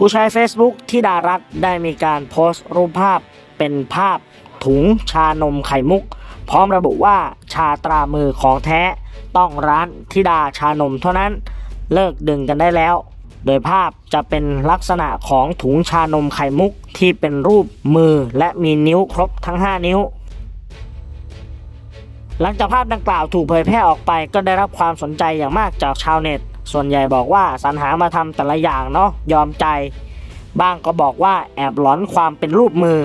ผู้ใช้ Facebook ที่ดารัตน์ได้มีการโพสต์รูปภาพเป็นภาพถุงชานมไข่มุก พร้อมระบุว่าชาตรามือของแท้ ต้องร้านทิดาชานมเท่านั้น เลิกดึงกันได้แล้ว โดยภาพจะเป็นลักษณะของถุงชานมไข่มุกที่เป็นรูปมือและมีนิ้วครบทั้ง 5 นิ้ว หลังจากภาพดังกล่าวถูกเผยแพร่ออกไปก็ได้รับความสนใจอย่างมากจากชาวเน็ต ส่วนใหญ่บอกว่าสรรหามาทำแต่ละอย่างเนาะยอมใจ บ้างก็บอกว่าแอบหลอนความเป็นรูปมือ